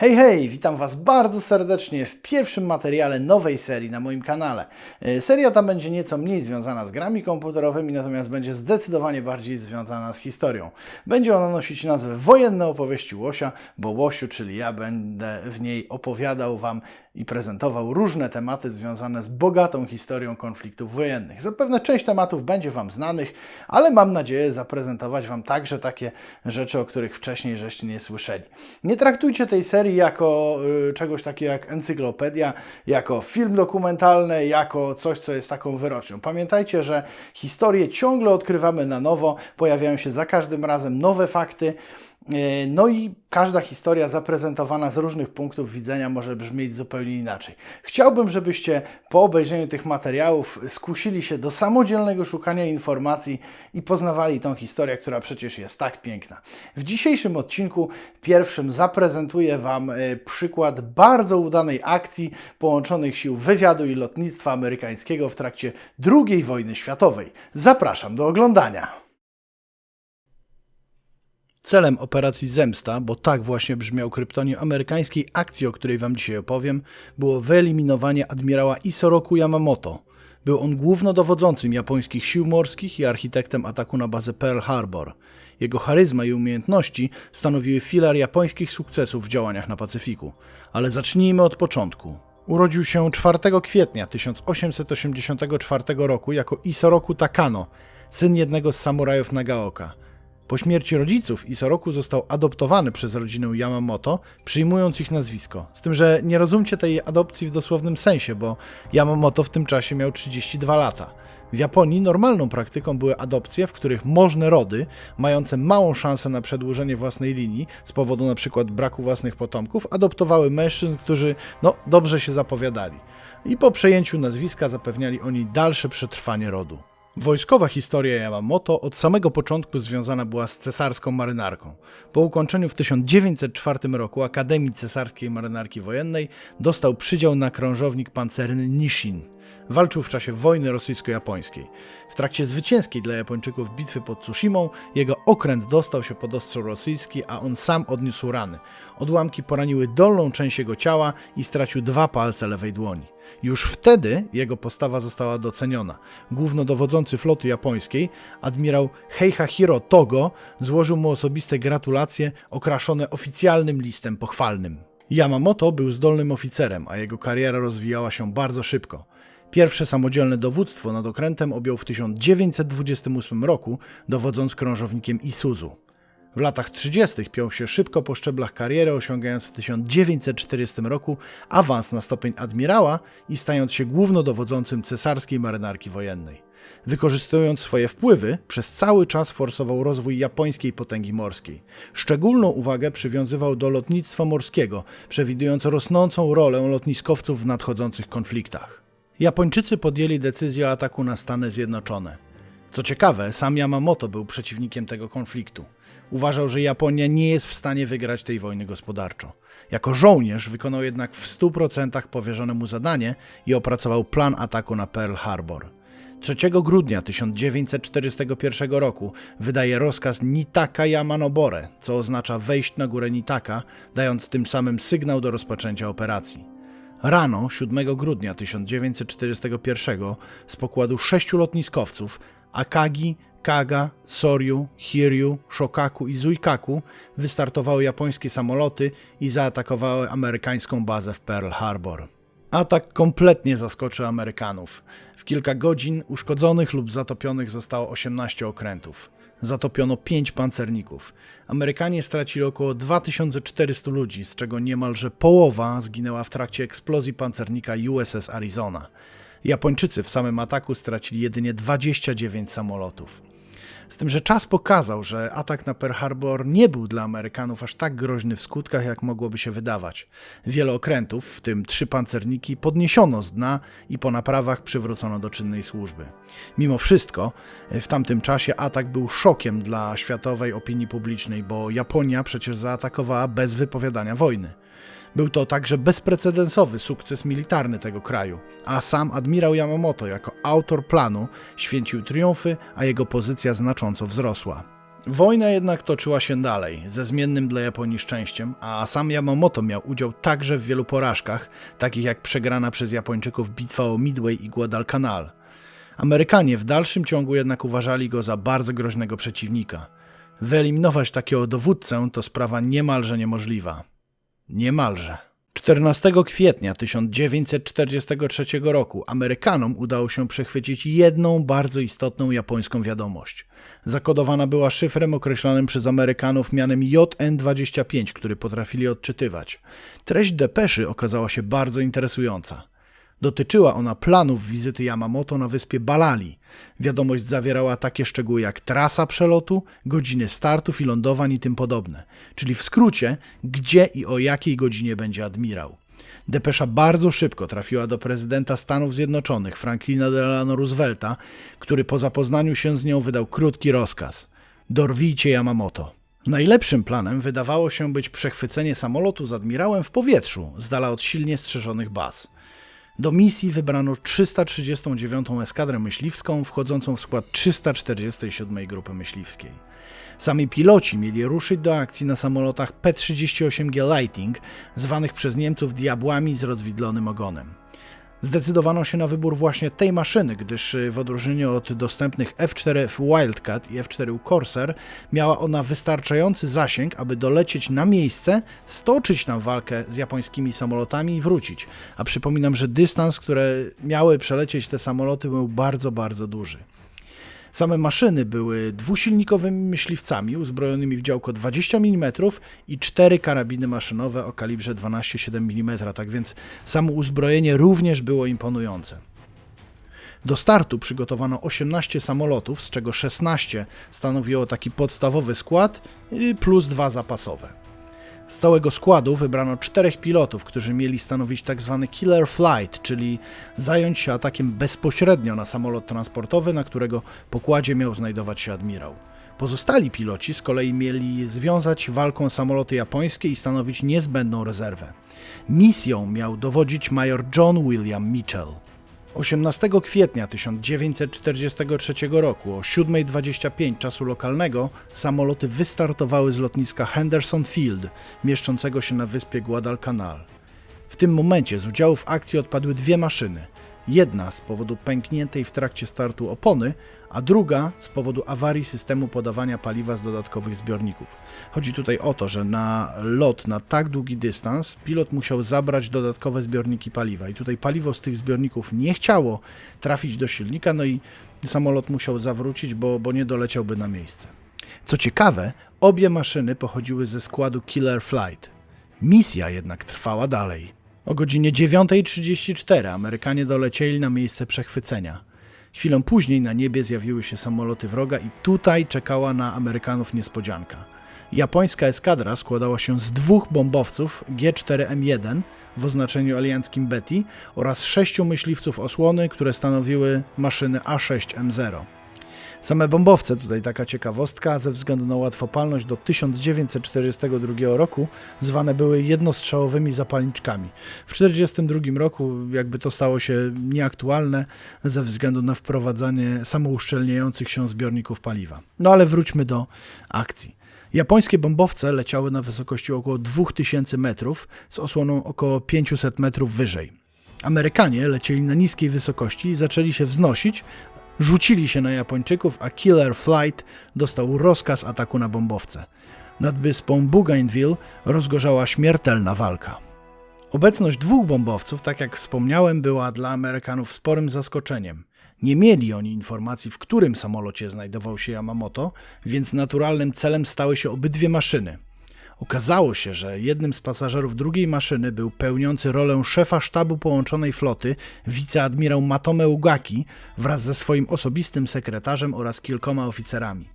Hej, hej, witam Was bardzo serdecznie w pierwszym materiale nowej serii na moim kanale. E, Seria ta będzie nieco mniej związana z grami komputerowymi, natomiast będzie zdecydowanie bardziej związana z historią. Będzie ona nosić nazwę Wojenne opowieści Łosia, bo Łosiu, czyli ja, będę w niej opowiadał Wam i prezentował różne tematy związane z bogatą historią konfliktów wojennych. Zapewne część tematów będzie Wam znanych, ale mam nadzieję zaprezentować Wam także takie rzeczy, o których wcześniej żeście nie słyszeli. Nie traktujcie tej serii jako y, czegoś takiego jak encyklopedia, jako film dokumentalny, jako coś, co jest taką wyrocznią. Pamiętajcie, że historię ciągle odkrywamy na nowo, pojawiają się za każdym razem nowe fakty. E, No i każda historia zaprezentowana z różnych punktów widzenia może brzmieć zupełnie inaczej. Chciałbym, żebyście po obejrzeniu tych materiałów skusili się do samodzielnego szukania informacji i poznawali tą historię, która przecież jest tak piękna. W dzisiejszym odcinku pierwszym zaprezentuję Wam e, przykład bardzo udanej akcji połączonych sił wywiadu i lotnictwa amerykańskiego w trakcie II wojny światowej. Zapraszam do oglądania. Celem operacji Zemsta, bo tak właśnie brzmiał kryptonim amerykańskiej akcji, o której Wam dzisiaj opowiem, było wyeliminowanie admirała Isoroku Yamamoto. Był on głównodowodzącym japońskich sił morskich i architektem ataku na bazę Pearl Harbor. Jego charyzma i umiejętności stanowiły filar japońskich sukcesów w działaniach na Pacyfiku. Ale zacznijmy od początku. Urodził się 4 kwietnia 1884 roku jako Isoroku Takano, syn jednego z samurajów Nagaoka. Po śmierci rodziców Isoroku został adoptowany przez rodzinę Yamamoto, przyjmując ich nazwisko. Z tym, że nie rozumcie tej adopcji w dosłownym sensie, bo Yamamoto w tym czasie miał 32 lata. W Japonii normalną praktyką były adopcje, w których możne rody, mające małą szansę na przedłużenie własnej linii z powodu przykład braku własnych potomków, adoptowały mężczyzn, którzy no, dobrze się zapowiadali. I po przejęciu nazwiska zapewniali oni dalsze przetrwanie rodu. Wojskowa historia Yamamoto od samego początku związana była z cesarską marynarką. Po ukończeniu w 1904 roku Akademii Cesarskiej Marynarki Wojennej dostał przydział na krążownik pancerny Nishin. Walczył w czasie wojny rosyjsko-japońskiej. W trakcie zwycięskiej dla Japończyków bitwy pod Tsushimą jego okręt dostał się pod ostrzał rosyjski, a on sam odniósł rany. Odłamki poraniły dolną część jego ciała i stracił dwa palce lewej dłoni. Już wtedy jego postawa została doceniona. Głównodowodzący floty japońskiej, admirał Heihachiro Togo, złożył mu osobiste gratulacje okraszone oficjalnym listem pochwalnym. Yamamoto był zdolnym oficerem, a jego kariera rozwijała się bardzo szybko. Pierwsze samodzielne dowództwo nad okrętem objął w 1928 roku, dowodząc krążownikiem Isuzu. W latach 30. piął się szybko po szczeblach kariery, osiągając w 1940 roku awans na stopień admirała i stając się głównodowodzącym cesarskiej marynarki wojennej. Wykorzystując swoje wpływy, przez cały czas forsował rozwój japońskiej potęgi morskiej. Szczególną uwagę przywiązywał do lotnictwa morskiego, przewidując rosnącą rolę lotniskowców w nadchodzących konfliktach. Japończycy podjęli decyzję o ataku na Stany Zjednoczone. Co ciekawe, sam Yamamoto był przeciwnikiem tego konfliktu. Uważał, że Japonia nie jest w stanie wygrać tej wojny gospodarczo. Jako żołnierz wykonał jednak w 100% powierzone mu zadanie i opracował plan ataku na Pearl Harbor. 3 grudnia 1941 roku wydaje rozkaz Nitaka Yamanobore, co oznacza wejść na górę Nitaka, dając tym samym sygnał do rozpoczęcia operacji. Rano 7 grudnia 1941 z pokładu sześciu lotniskowców Akagi, Kaga, Soryu, Hiryu, Shokaku i Zuikaku wystartowały japońskie samoloty i zaatakowały amerykańską bazę w Pearl Harbor. Atak kompletnie zaskoczył Amerykanów. W kilka godzin uszkodzonych lub zatopionych zostało 18 okrętów. Zatopiono 5 pancerników. Amerykanie stracili około 2400 ludzi, z czego niemalże połowa zginęła w trakcie eksplozji pancernika USS Arizona. Japończycy w samym ataku stracili jedynie 29 samolotów. Z tym, że czas pokazał, że atak na Pearl Harbor nie był dla Amerykanów aż tak groźny w skutkach, jak mogłoby się wydawać. Wiele okrętów, w tym trzy pancerniki, podniesiono z dna i po naprawach przywrócono do czynnej służby. Mimo wszystko, w tamtym czasie atak był szokiem dla światowej opinii publicznej, bo Japonia przecież zaatakowała bez wypowiadania wojny. Był to także bezprecedensowy sukces militarny tego kraju, a sam admirał Yamamoto jako autor planu święcił triumfy, a jego pozycja znacząco wzrosła. Wojna jednak toczyła się dalej, ze zmiennym dla Japonii szczęściem, a sam Yamamoto miał udział także w wielu porażkach, takich jak przegrana przez Japończyków bitwa o Midway i Guadalcanal. Amerykanie w dalszym ciągu jednak uważali go za bardzo groźnego przeciwnika. Wyeliminować takiego dowódcę to sprawa niemalże niemożliwa. Niemalże. 14 kwietnia 1943 roku Amerykanom udało się przechwycić jedną bardzo istotną japońską wiadomość. Zakodowana była szyfrem określonym przez Amerykanów mianem JN-25, który potrafili odczytywać. Treść depeszy okazała się bardzo interesująca. Dotyczyła ona planów wizyty Yamamoto na wyspie Balali. Wiadomość zawierała takie szczegóły jak trasa przelotu, godziny startów i lądowań i tym podobne. Czyli w skrócie, gdzie i o jakiej godzinie będzie admirał. Depesza bardzo szybko trafiła do prezydenta Stanów Zjednoczonych, Franklina Delano Roosevelta, który po zapoznaniu się z nią wydał krótki rozkaz. Dorwijcie Yamamoto. Najlepszym planem wydawało się być przechwycenie samolotu z admirałem w powietrzu, z dala od silnie strzeżonych baz. Do misji wybrano 339. Eskadrę Myśliwską, wchodzącą w skład 347. Grupy Myśliwskiej. Sami piloci mieli ruszyć do akcji na samolotach P-38G Lighting, zwanych przez Niemców diabłami z rozwidlonym ogonem. Zdecydowano się na wybór właśnie tej maszyny, gdyż y, w odróżnieniu od dostępnych F4F Wildcat i F4U Corsair miała ona wystarczający zasięg, aby dolecieć na miejsce, stoczyć tam walkę z japońskimi samolotami i wrócić. A przypominam, że dystans, który miały przelecieć te samoloty był bardzo, bardzo duży. Same maszyny były dwusilnikowymi myśliwcami uzbrojonymi w działko 20 mm i cztery karabiny maszynowe o kalibrze 12,7 mm, tak więc samo uzbrojenie również było imponujące. Do startu przygotowano 18 samolotów, z czego 16 stanowiło taki podstawowy skład plus dwa zapasowe. Z całego składu wybrano czterech pilotów, którzy mieli stanowić tzw. Tak killer flight, czyli zająć się atakiem bezpośrednio na samolot transportowy, na którego pokładzie miał znajdować się admirał. Pozostali piloci z kolei mieli związać walką samoloty japońskie i stanowić niezbędną rezerwę. Misją miał dowodzić major John William Mitchell. 18 kwietnia 1943 roku o 7.25 czasu lokalnego samoloty wystartowały z lotniska Henderson Field, mieszczącego się na wyspie Guadalcanal. W tym momencie z udziału w akcji odpadły dwie maszyny – Jedna z powodu pękniętej w trakcie startu opony, a druga z powodu awarii systemu podawania paliwa z dodatkowych zbiorników. Chodzi tutaj o to, że na lot na tak długi dystans pilot musiał zabrać dodatkowe zbiorniki paliwa i tutaj paliwo z tych zbiorników nie chciało trafić do silnika, no i samolot musiał zawrócić, bo, bo nie doleciałby na miejsce. Co ciekawe, obie maszyny pochodziły ze składu Killer Flight. Misja jednak trwała dalej. O godzinie 9.34 Amerykanie dolecieli na miejsce przechwycenia. Chwilę później na niebie zjawiły się samoloty wroga i tutaj czekała na Amerykanów niespodzianka. Japońska eskadra składała się z dwóch bombowców G4M1 w oznaczeniu alianckim Betty oraz sześciu myśliwców osłony, które stanowiły maszyny A6M0. Same bombowce, tutaj taka ciekawostka, ze względu na łatwopalność do 1942 roku zwane były jednostrzałowymi zapalniczkami. W 1942 roku jakby to stało się nieaktualne ze względu na wprowadzanie samouszczelniających się zbiorników paliwa. No ale wróćmy do akcji. Japońskie bombowce leciały na wysokości około 2000 metrów z osłoną około 500 metrów wyżej. Amerykanie lecieli na niskiej wysokości i zaczęli się wznosić, rzucili się na Japończyków, a Killer Flight dostał rozkaz ataku na bombowce. Nad wyspą Bougainville rozgorzała śmiertelna walka. Obecność dwóch bombowców, tak jak wspomniałem, była dla Amerykanów sporym zaskoczeniem. Nie mieli oni informacji, w którym samolocie znajdował się Yamamoto, więc naturalnym celem stały się obydwie maszyny. Okazało się, że jednym z pasażerów drugiej maszyny był pełniący rolę szefa sztabu połączonej floty wiceadmirał Matome Ugaki wraz ze swoim osobistym sekretarzem oraz kilkoma oficerami.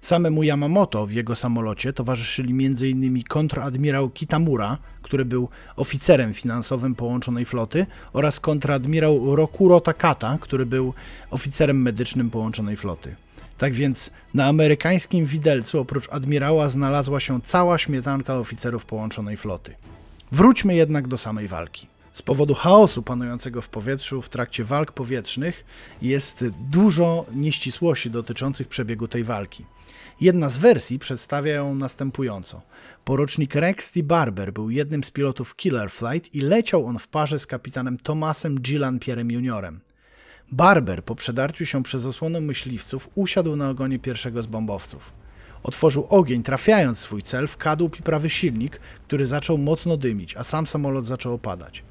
Samemu Yamamoto w jego samolocie towarzyszyli m.in. kontradmirał Kitamura, który był oficerem finansowym połączonej floty, oraz kontradmirał Rokuro Takata, który był oficerem medycznym połączonej floty. Tak więc na amerykańskim widelcu oprócz admirała znalazła się cała śmietanka oficerów połączonej floty. Wróćmy jednak do samej walki. Z powodu chaosu panującego w powietrzu w trakcie walk powietrznych jest dużo nieścisłości dotyczących przebiegu tej walki. Jedna z wersji przedstawia ją następująco. Porucznik Rex T. Barber był jednym z pilotów Killer Flight i leciał on w parze z kapitanem Thomasem Gillan Pierrem Juniorem. Barber po przedarciu się przez osłonę myśliwców usiadł na ogonie pierwszego z bombowców. Otworzył ogień, trafiając swój cel w kadłub i prawy silnik, który zaczął mocno dymić, a sam samolot zaczął opadać.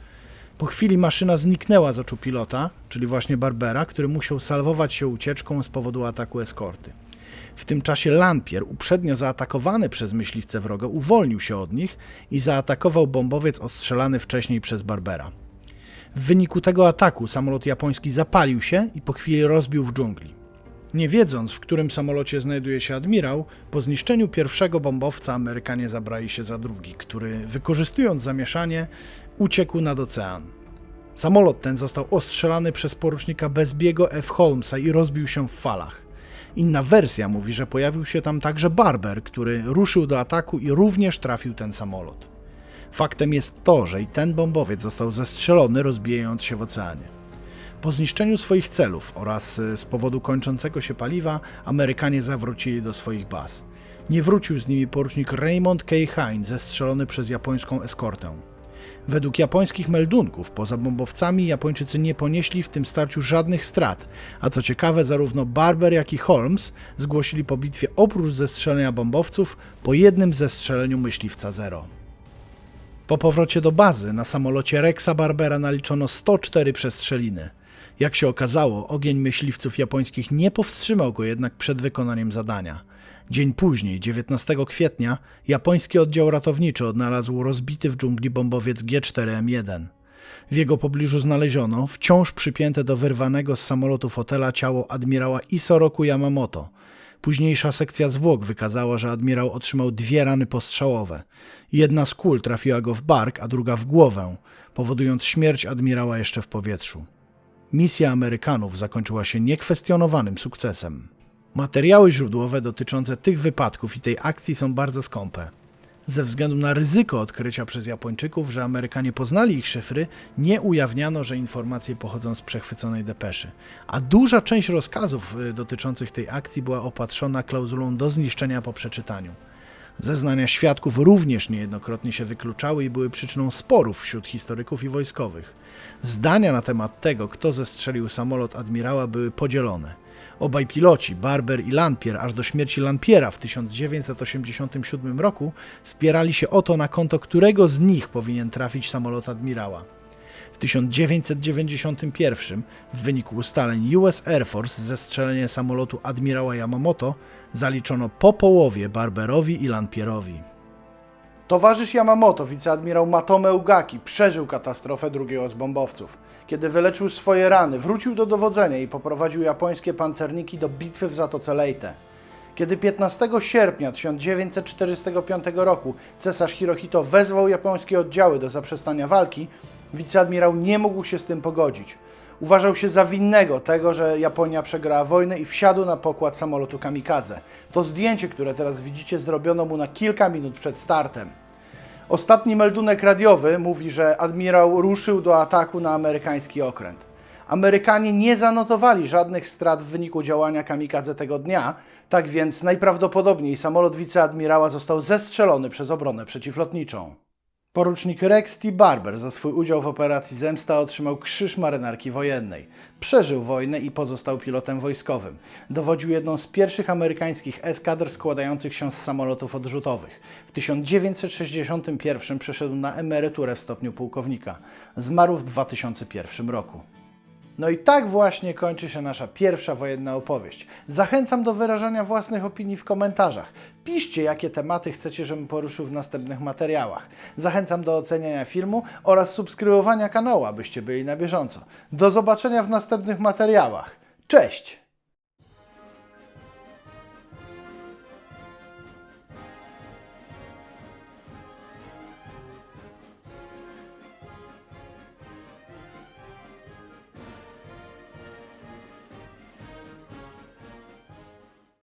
Po chwili maszyna zniknęła z oczu pilota, czyli właśnie Barbera, który musiał salwować się ucieczką z powodu ataku eskorty. W tym czasie Lampier, uprzednio zaatakowany przez myśliwce wroga, uwolnił się od nich i zaatakował bombowiec ostrzelany wcześniej przez Barbera. W wyniku tego ataku samolot japoński zapalił się i po chwili rozbił w dżungli. Nie wiedząc, w którym samolocie znajduje się admirał, po zniszczeniu pierwszego bombowca Amerykanie zabrali się za drugi, który, wykorzystując zamieszanie, uciekł nad ocean. Samolot ten został ostrzelany przez porucznika Bezbiego F. Holmesa i rozbił się w falach. Inna wersja mówi, że pojawił się tam także Barber, który ruszył do ataku i również trafił ten samolot. Faktem jest to, że i ten bombowiec został zestrzelony, rozbijając się w oceanie. Po zniszczeniu swoich celów oraz y, z powodu kończącego się paliwa, Amerykanie zawrócili do swoich baz. Nie wrócił z nimi porucznik Raymond K. Hines, zestrzelony przez japońską eskortę. Według japońskich meldunków, poza bombowcami, Japończycy nie ponieśli w tym starciu żadnych strat, a co ciekawe, zarówno Barber, jak i Holmes zgłosili po bitwie oprócz zestrzelenia bombowców po jednym zestrzeleniu myśliwca Zero. Po powrocie do bazy na samolocie Rexa Barbera naliczono 104 przestrzeliny. Jak się okazało, ogień myśliwców japońskich nie powstrzymał go jednak przed wykonaniem zadania. Dzień później, 19 kwietnia, japoński oddział ratowniczy odnalazł rozbity w dżungli bombowiec G4M1. W jego pobliżu znaleziono, wciąż przypięte do wyrwanego z samolotu fotela ciało admirała Isoroku Yamamoto. Późniejsza sekcja zwłok wykazała, że admirał otrzymał dwie rany postrzałowe. Jedna z kul trafiła go w bark, a druga w głowę, powodując śmierć admirała jeszcze w powietrzu. Misja Amerykanów zakończyła się niekwestionowanym sukcesem. Materiały źródłowe dotyczące tych wypadków i tej akcji są bardzo skąpe. Ze względu na ryzyko odkrycia przez Japończyków, że Amerykanie poznali ich szyfry, nie ujawniano, że informacje pochodzą z przechwyconej depeszy. A duża część rozkazów y, dotyczących tej akcji była opatrzona klauzulą do zniszczenia po przeczytaniu. Zeznania świadków również niejednokrotnie się wykluczały i były przyczyną sporów wśród historyków i wojskowych. Zdania na temat tego, kto zestrzelił samolot admirała, były podzielone. Obaj piloci, Barber i Lanpier, aż do śmierci Lanpiera w 1987 roku, spierali się o to, na konto którego z nich powinien trafić samolot admirała. W 1991 w wyniku ustaleń US Air Force zestrzelenie samolotu admirała Yamamoto zaliczono po połowie Barberowi i Lanpierowi. Towarzysz Yamamoto, wiceadmirał Matome Ugaki, przeżył katastrofę drugiego z bombowców. Kiedy wyleczył swoje rany, wrócił do dowodzenia i poprowadził japońskie pancerniki do bitwy w Zatoce Leyte. Kiedy 15 sierpnia 1945 roku cesarz Hirohito wezwał japońskie oddziały do zaprzestania walki, wiceadmirał nie mógł się z tym pogodzić. Uważał się za winnego tego, że Japonia przegrała wojnę i wsiadł na pokład samolotu kamikadze. To zdjęcie, które teraz widzicie, zrobiono mu na kilka minut przed startem. Ostatni meldunek radiowy mówi, że admirał ruszył do ataku na amerykański okręt. Amerykanie nie zanotowali żadnych strat w wyniku działania kamikadze tego dnia, tak więc najprawdopodobniej samolot wiceadmirała został zestrzelony przez obronę przeciwlotniczą. Porucznik Rex T. Barber za swój udział w operacji Zemsta otrzymał Krzyż Marynarki Wojennej. Przeżył wojnę i pozostał pilotem wojskowym. Dowodził jedną z pierwszych amerykańskich eskadr składających się z samolotów odrzutowych. W 1961 przeszedł na emeryturę w stopniu pułkownika. Zmarł w 2001 roku. No i tak właśnie kończy się nasza pierwsza wojenna opowieść. Zachęcam do wyrażania własnych opinii w komentarzach. Piszcie, jakie tematy chcecie, żebym poruszył w następnych materiałach. Zachęcam do oceniania filmu oraz subskrybowania kanału, abyście byli na bieżąco. Do zobaczenia w następnych materiałach. Cześć!